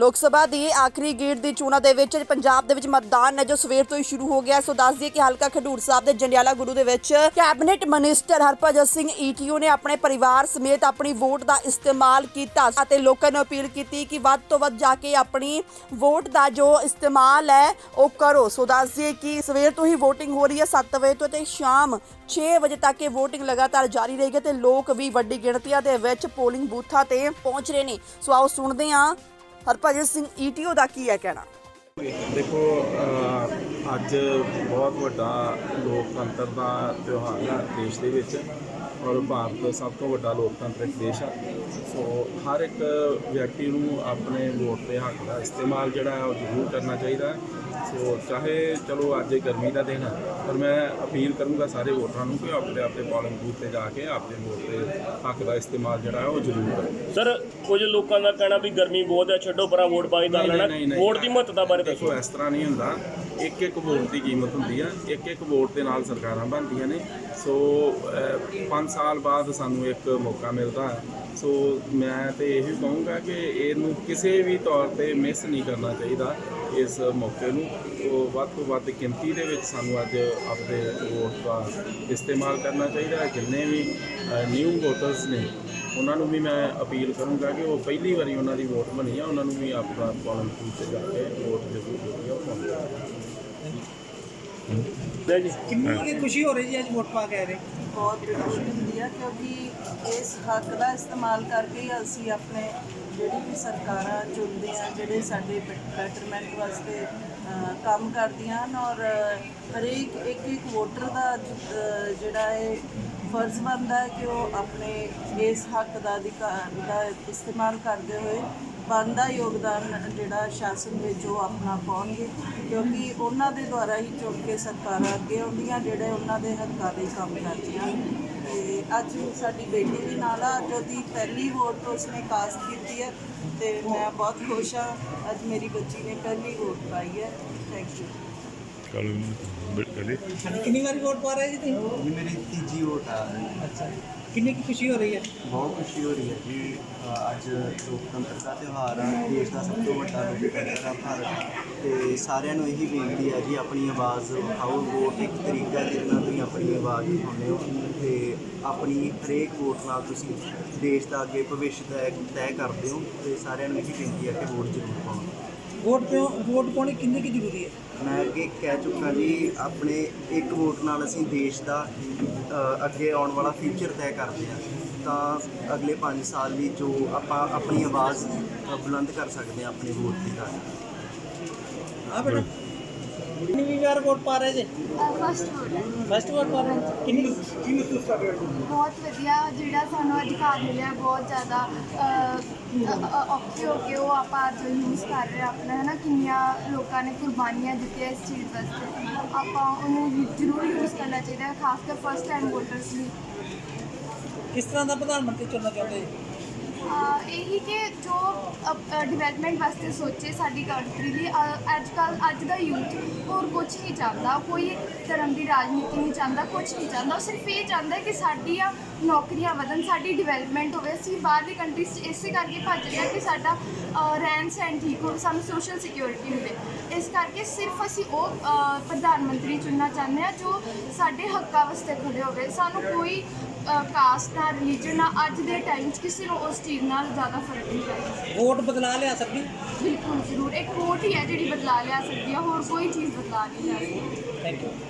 ਲੋਕ ਸਭਾ ਦੀ ਆਖਰੀ ਗੇੜ ਦੀ ਚੋਣਾਂ ਦੇ ਵਿੱਚ ਪੰਜਾਬ ਦੇ ਵਿੱਚ ਮਤਦਾਨ ਹੈ ਜੋ ਸਵੇਰ ਤੋਂ ਹੀ ਸ਼ੁਰੂ ਹੋ ਗਿਆ। ਸੋ ਦੱਸ ਦਈਏ ਕਿ ਹਲਕਾ ਖਡੂਰ ਸਾਹਿਬ ਦੇ ਜੰਡਿਆਲਾ ਗੁਰੂ ਦੇ ਵਿੱਚ cabinet minister Harbhajan Singh ETO ਨੇ ਆਪਣੇ ਪਰਿਵਾਰ ਸਮੇਤ ਆਪਣੀ ਵੋਟ ਦਾ ਇਸਤੇਮਾਲ ਕੀਤਾ ਅਤੇ ਲੋਕਾਂ ਨੂੰ ਅਪੀਲ ਕੀਤੀ ਕਿ ਵੱਧ ਤੋਂ ਵੱਧ ਜਾ ਕੇ ਆਪਣੀ ਵੋਟ ਦਾ ਜੋ ਇਸਤੇਮਾਲ ਹੈ, ਉਹ ਕਰੋ। ਸੋ ਦੱਸ ਦਈਏ ਕਿ ਸਵੇਰ ਤੋਂ ਹੀ VOTING ਹੋ ਰਹੀ ਹੈ 7 ਵਜੇ ਤੋਂ ਤੇ ਸ਼ਾਮ 6 ਵਜੇ ਤੱਕ ਇਹ VOTING ਲਗਾਤਾਰ ਜਾਰੀ ਰਹੇਗੀ ਤੇ ਲੋਕ ਵੀ ਵੱਡੀ ਗਿਣਤੀਆਂ ਦੇ ਵਿੱਚ ਪੋਲਿੰਗ ਬੂਥਾਂ ਤੇ ਪਹੁੰਚ ਰਹੇ ਨੇ। ਸੋ ਆਓ ਸੁਣਦੇ ਹਾਂ ਹਰਭਜਨ ਸਿੰਘ ਈਟੀਓ ਦਾ ਕੀ ਹੈ ਕਹਿਣਾ? ਦੇਖੋ ਅੱਜ ਬਹੁਤ ਵੱਡਾ ਲੋਕਤੰਤਰ ਦਾ ਤਿਉਹਾਰ ਹੈ ਦੇਸ਼ ਦੇ ਵਿੱਚ। ਔਰ ਭਾਰਤ ਸਭ ਤੋਂ ਵੱਡਾ ਲੋਕਤੰਤਰਿਕ ਦੇਸ਼ ਹੈ ਸੋ ਹਰ ਇੱਕ ਵਿਅਕਤੀ ਨੂੰ ਆਪਣੇ ਵੋਟ ਦੇ ਹੱਕ ਦਾ ਇਸਤੇਮਾਲ ਜਿਹੜਾ ਹੈ ਉਹ ਜ਼ਰੂਰ ਕਰਨਾ ਚਾਹੀਦਾ ਹੈ। ਸੋ ਚਾਹੇ ਚਲੋ ਅੱਜ ਇਹ ਗਰਮੀ ਦਾ ਦਿਨ ਹੈ ਪਰ ਮੈਂ ਅਪੀਲ ਕਰੂੰਗਾ ਸਾਰੇ ਵੋਟਰਾਂ ਨੂੰ ਕਿ ਆਪਣੇ ਆਪਣੇ ਪੋਲਿੰਗ ਬੂਥ ਤੇ ਜਾ ਕੇ ਆਪਣੇ ਵੋਟ ਦੇ ਹੱਕ ਦਾ ਇਸਤੇਮਾਲ ਜਿਹੜਾ ਹੈ ਉਹ ਜ਼ਰੂਰ ਕਰਨ। ਸਰ ਕੁਝ ਲੋਕਾਂ ਦਾ ਕਹਿਣਾ ਵੀ ਗਰਮੀ ਬਹੁਤ ਹੈ ਛੱਡੋ ਪਰਾਂ ਵੋਟ ਪਾ ਕੇ ਕਰ ਨਹੀਂ, ਲੈਣਾ। ਵੋਟ ਦੀ ਮਹੱਤਤਾ ਬਾਰੇ ਦੱਸੋ। ਇਸ ਤਰ੍ਹਾਂ ਨਹੀਂ ਹੁੰਦਾ। ਇੱਕ ਇੱਕ ਵੋਟ ਦੀ ਕੀਮਤ ਹੁੰਦੀ ਆ। ਇੱਕ ਇੱਕ ਵੋਟ ਦੇ ਨਾਲ ਸਰਕਾਰਾਂ ਬਣਦੀਆਂ ਨੇ। ਸੋ 5 ਸਾਲ ਬਾਅਦ ਸਾਨੂੰ ਇੱਕ ਮੌਕਾ ਮਿਲਦਾ ਹੈ। ਸੋ ਮੈਂ ਤੇ ਇਹੀ ਕਹੂੰਗਾ ਕਿ ਇਹਨੂੰ ਕਿਸੇ ਵੀ ਤੌਰ ਤੇ ਮਿਸ ਨਹੀਂ ਕਰਨਾ ਚਾਹੀਦਾ ਇਸ ਮੌਕੇ ਨੂੰ। ਸੋ ਵੱਧ ਤੋਂ ਵੱਧ ਗਿਣਤੀ ਦੇ ਵਿੱਚ ਸਾਨੂੰ ਅੱਜ ਆਪਣੇ ਵੋਟ ਦਾ ਇਸਤੇਮਾਲ ਕਰਨਾ ਚਾਹੀਦਾ ਹੈ। ਜਿੰਨੇ ਵੀ ਨਿਊ ਵੋਟਰਸ ਨੇ, ਉਹਨਾਂ ਨੂੰ ਵੀ ਮੈਂ ਅਪੀਲ ਕਰੂੰਗਾ ਕਿ ਉਹ ਪਹਿਲੀ ਵਾਰੀ ਉਹਨਾਂ ਦੀ ਵੋਟ ਬਣੀ ਆ। ਉਹਨਾਂ ਨੂੰ ਵੀ ਆਪਣਾ ਪੋਲਿੰਗ ਬੂਥ ਤੇ ਜਾ ਕੇ ਵੋਟ ਜ਼ਰੂਰ ਜਿਹੜੀ ਆ ਜੀ। ਕਿੰਨੀ ਕੁ ਖੁਸ਼ੀ ਹੋ ਰਹੀ ਜੀ ਅੱਜ ਵੋਟ ਪਾ ਕੇ ਆ ਰਹੇ ਬਹੁਤ ਖੁਸ਼ੀ ਹੁੰਦੀ ਹੈ ਕਿਉਂਕਿ ਇਸ ਹੱਕ ਦਾ ਇਸਤੇਮਾਲ ਕਰਕੇ ਹੀ ਅਸੀਂ ਆਪਣੇ ਜਿਹੜੀ ਵੀ ਸਰਕਾਰਾਂ ਚੁਣਦੇ ਆ ਜਿਹੜੇ ਸਾਡੇ ਬੈਟਰਮੈਂਟ ਵਾਸਤੇ ਕੰਮ ਕਰਦੀਆਂ ਹਨ ਔਰ ਹਰੇਕ ਇੱਕ ਇੱਕ ਵੋਟਰ ਦਾ ਜਿਹੜਾ ਹੈ ਫਰਜ਼ ਬਣਦਾ ਹੈ ਕਿ ਉਹ ਆਪਣੇ ਇਸ ਹੱਕ ਦਾ ਅਧਿਕਾਰ ਦਾ ਇਸਤੇਮਾਲ ਕਰਦੇ ਹੋਏ ਬਣਦਾ ਯੋਗਦਾਨ ਜਿਹੜਾ ਸ਼ਾਸਨ ਵਿੱਚ ਉਹ ਆਪਣਾ ਪਾਉਣਗੇ ਕਿਉਂਕਿ ਉਹਨਾਂ ਦੇ ਦੁਆਰਾ ਹੀ ਚੁਣ ਕੇ ਸਰਕਾਰਾਂ ਅੱਗੇ ਆਉਂਦੀਆਂ ਜਿਹੜੇ ਉਹਨਾਂ ਦੇ ਹੱਕਾਂ ਲਈ ਕੰਮ ਕਰਦੀਆਂ। ਤੇ ਅੱਜ ਸਾਡੀ ਬੇਟੀ ਵੀ ਨਾਲ ਆ ਅੱਜ ਉਹਦੀ ਪਹਿਲੀ ਵੋਟ ਉਸਨੇ ਕਾਸਟ ਕੀਤੀ ਹੈ ਤੇ ਮੈਂ ਬਹੁਤ ਖੁਸ਼ ਹਾਂ ਅੱਜ ਮੇਰੀ ਬੱਚੀ ਨੇ ਪਹਿਲੀ ਵੋਟ ਪਾਈ ਹੈ। ਥੈਂਕ ਯੂ ਕੱਲ ਹਾਂਜੀ ਕਿੰਨੀ ਵਾਰੀ ਵੋਟ ਪਾ ਰਹੇ ਜੀ ਤੁਸੀਂ? ਮੇਰੀ ਤੀਜੀ ਵੋਟ ਆ। ਅੱਛਾ। ਕਿੰਨੀ ਕੁ ਖੁਸ਼ੀ ਹੋ ਰਹੀ ਹੈ? ਬਹੁਤ ਖੁਸ਼ੀ ਹੋ ਰਹੀ ਹੈ ਜੀ। ਅ, ਅੱਜ ਲੋਕਤੰਤਰ ਦਾ ਤਿਉਹਾਰ ਆ ਦੇਸ਼ ਦਾ ਸਭ ਤੋਂ ਵੱਡਾ ਲੋਕਤੰਤਰ ਆ ਭਾਰਤ ਤੇ ਸਾਰਿਆਂ ਨੂੰ ਇਹੀ ਬੇਨਤੀ ਹੈ ਜੀ ਆਪਣੀ ਆਵਾਜ਼ ਉਠਾਓ ਵੋਟ ਇੱਕ ਤਰੀਕਾ ਹੈ ਜਿਹਦੇ ਨਾਲ ਤੁਸੀਂ ਆਪਣੀ ਆਵਾਜ਼ ਉਠਾਉਂਦੇ ਹੋ। ਤੇ ਆਪਣੀ ਹਰੇਕ ਵੋਟ ਨਾਲ ਤੁਸੀਂ ਦੇਸ਼ ਦਾ ਅੱਗੇ ਭਵਿੱਖ ਤੈਅ ਤੈਅ ਕਰਦੇ ਹੋ। ਤੇ ਸਾਰਿਆਂ ਨੂੰ ਇਹੀ ਬੇਨਤੀ ਹੈ ਕਿ ਵੋਟ ਜ਼ਰੂਰ ਪਾਓ। ਵੋਟ ਕਿਉਂ ਵੋਟ ਪਾਉਣੀ ਕਿੰਨੀ ਕੁ ਜ਼ਰੂਰੀ ਹੈ? ਮੈਂ ਅੱਗੇ ਕਹਿ ਚੁੱਕਾ ਜੀ ਆਪਣੇ ਇੱਕ ਵੋਟ ਨਾਲ ਅਸੀਂ ਦੇਸ਼ ਦਾ ਅ, ਅੱਗੇ ਆਉਣ ਵਾਲਾ ਫਿਊਚਰ ਤੈਅ ਕਰਦੇ ਹਾਂ। ਤਾਂ ਅਗਲੇ 5 ਸਾਲ ਵੀ ਜੋ ਆਪਾਂ ਆਪਣੀ ਆਵਾਜ਼ ਅ, ਬੁਲੰਦ ਕਰ ਸਕਦੇ ਹਾਂ ਆਪਣੀ ਵੋਟ ਦੇ ਨਾਲ ਆ ਬੇਟਾ ਕਿੰਨੀ ਵੀ ਵਾਰ ਵੋਟ ਪਾ ਰਹੇ ਜੀ ਫਸਟ ਵੋਟ ਹੈ ਫਸਟ ਵੋਟ ਪਾ ਰਹੇ ਕਿੰਨੀ ਕੀ ਮਹਿਸੂਸ ਕਰ ਰਹੇ ਹੋ ਬਹੁਤ ਵਧੀਆ ਜਿਹੜਾ ਸਾਨੂੰ ਅਧਿਕਾਰ ਮਿਲਿਆ ਬਹੁਤ ਜ਼ਿਆਦਾ ਅਹ, ਅ- ਅ- ਔਖੇ ਹੋ ਕੇ ਉਹ ਆਪਾਂ ਅੱਜ ਯੂਜ਼ ਕਰ ਰਹੇ ਹਾਂ ਆਪਣਾ ਹੈ ਨਾ ਕਿੰਨੀਆਂ ਲੋਕਾਂ ਨੇ ਕੁਰਬਾਨੀਆਂ ਦਿੱਤੀਆਂ ਇਸ ਚੀਜ਼ ਵਾਸਤੇ ਆਪਾਂ ਉਹਨੂੰ ਜ਼ਰੂਰ ਯੂਜ਼ ਕਰਨਾ ਚਾਹੀਦਾ ਹੈ ਖਾਸ ਕਰ ਫਸਟ ਟਾਈਮ ਵੋਟਰਸ ਲਈ ਕਿਸ ਤਰ੍ਹਾਂ ਦਾ ਪ੍ਰਧਾਨ ਮੰਤਰੀ ਚੁਣਨਾ ਚਾਹੁੰਦੇ ਜੀ ਅਹ ਇਹੀ ਕਿ ਜੋ ਡਿਵੈਲਪਮੈਂਟ ਵਾਸਤੇ ਸੋਚੇ ਸਾਡੀ ਕੰਟਰੀ ਲਈ। ਅਹ ਅੱਜ ਕੱਲ੍ਹ ਅੱਜ ਦਾ ਯੂਥ ਹੋਰ ਕੁਝ ਨਹੀਂ ਚਾਹੁੰਦਾ। ਕੋਈ ਧਰਮ ਦੀ ਰਾਜਨੀਤੀ ਨਹੀਂ ਚਾਹੁੰਦਾ ਕੁਝ ਨਹੀਂ ਚਾਹੁੰਦਾ। ਉਹ ਸਿਰਫ ਇਹ ਚਾਹੁੰਦਾ ਕਿ ਸਾਡੀਆਂ ਨੌਕਰੀਆਂ ਵਧਣ ਸਾਡੀ ਡਿਵੈਲਪਮੈਂਟ ਹੋਵੇ। ਅਸੀਂ ਬਾਹਰਲੀ ਕੰਟਰੀਜ਼ 'ਚ ਇਸੇ ਕਰਕੇ ਭੱਜ ਰਹੇ ਹਾਂ ਕਿ ਸਾਡਾ ਅਹ, ਰਹਿਣ ਸਹਿਣ ਠੀਕ ਹੋਵੇ ਸਾਨੂੰ ਸੋਸ਼ਲ ਸਿਕਿਉਰਿਟੀ ਮਿਲੇ। ਇਸ ਕਰਕੇ ਸਿਰਫ ਅਸੀਂ ਉਹ ਅਹ, ਪ੍ਰਧਾਨ ਮੰਤਰੀ ਚੁਣਨਾ ਚਾਹੁੰਦੇ ਹਾਂ ਜੋ ਸਾਡੇ ਹੱਕਾਂ ਵਾਸਤੇ ਖੜੇ ਹੋਵੇ। ਸਾਨੂੰ ਕੋਈ ਕਾਸਟ ਨਾਲ ਰਿਲੀਜਨ ਨਾਲ ਅੱਜ ਦੇ ਟਾਈਮ 'ਚ ਕਿਸੇ ਨੂੰ ਉਸ ਚੀਜ਼ ਨਾਲ ਜ਼ਿਆਦਾ ਫ਼ਰਕ ਨਹੀਂ ਪੈਂਦਾ। ਵੋਟ ਬਦਲਾ ਲਿਆ ਸਕਦੀ? ਬਿਲਕੁਲ ਜ਼ਰੂਰ ਇੱਕ ਵੋਟ ਹੀ ਹੈ ਜਿਹੜੀ ਬਦਲਾ ਲਿਆ ਸਕਦੀ ਹੈ ਹੋਰ ਕੋਈ ਚੀਜ਼ ਬਦਲਾ ਨਹੀਂ ਜਾ ਸਕਦੀ। Thank you